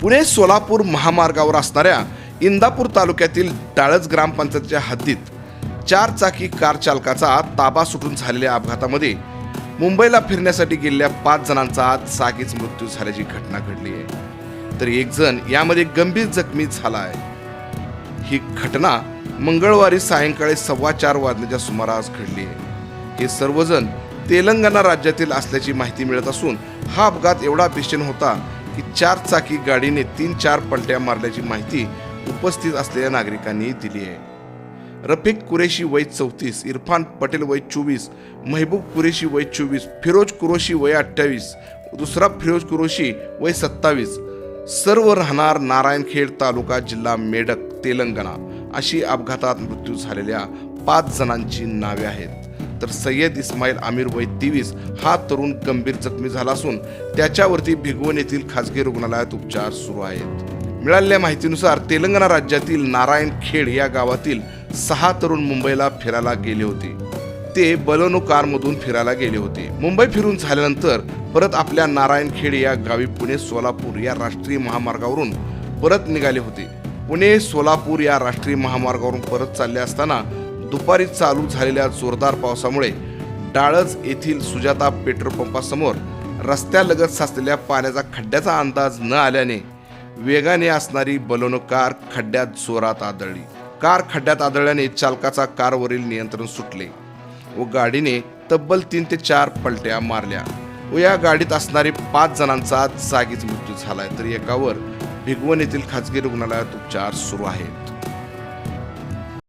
पुणे सोलापूर महामार्गावर असणाऱ्या इंदापूर तालुक्यातील डाळज ग्रामपंचायतीच्या हद्दीत चार चाकी कार चालकाचा ताबा सुटून झालेल्या अपघातामध्ये मुंबईला फिरण्यासाठी गेलेल्या पाच जणांचा आज जागीच मृत्यू झाल्याची घटना घडली आहे. तर एक जण यामध्ये गंभीर जखमी झाला आहे ही घटना मंगळवारी सायंकाळी सव्वा चार वाजण्याच्या सुमारास घडली आहे. हे सर्वजण तेलंगणा राज्यातील असल्याची माहिती मिळत असून हा अपघात एवढा भीषण होता की चार चाकी गाडीने तीन चार पलट्या मारल्याची माहिती उपस्थित असलेल्या नागरिकांनी दिली आहे. रफिक कुरेशी वय चौतीस इरफान पटेल वय चोवीस महबूब कुरेशी वय चोवीस फिरोज कुरोशी वय अठ्ठावीस दुसरा फिरोज कुरोशी वय सत्तावीस. सर्व राहणार नारायणखेड तालुका जिल्हा मेडक तेलंगणा अशी अपघातात मृत्यू झालेल्या पाच जणांची नावे आहेत. तर सय्यद इस्माईल आमिर वय तेवीस हा तरुण गंभीर जखमी झाला असून त्याच्यावरती भिगवण येथील खासगी रुग्णालयात उपचार सुरू आहेत. मिळालेल्या माहितीनुसार तेलंगणा राज्यातील नारायणखेड या गावातील सहा तरुण मुंबईला फिरायला गेले होते. ते बलोनो कारमधून फिरायला गेले होते. मुंबई फिरून झाल्यानंतर परत आपल्या नारायणखेड या गावी पुणे सोलापूर या राष्ट्रीय महामार्गावरून परत निघाले होते. पुणे सोलापूर या राष्ट्रीय महामार्गावरून परत चालले असताना दुपारी चालू झालेल्या जोरदार पावसामुळे डाळज येथील सुजाता पेट्रोल पंपासमोर रस्त्यालगत साचलेल्या पाण्याचा खड्ड्याचा अंदाज न आल्याने वेगाने असणारी बलोनो कार खड्ड्यात जोरात आदळली. कार खड्ड्यात आदळल्याने चालकाचा कारवरील नियंत्रण सुटले व गाडीने तब्बल तीन ते चार पलट्या मारल्या व या गाडीत असणारे पाच जणांचा जागीच मृत्यू झालाय. तर एकावर भिगवण येथील खाजगी रुग्णालयात उपचार सुरू आहेत.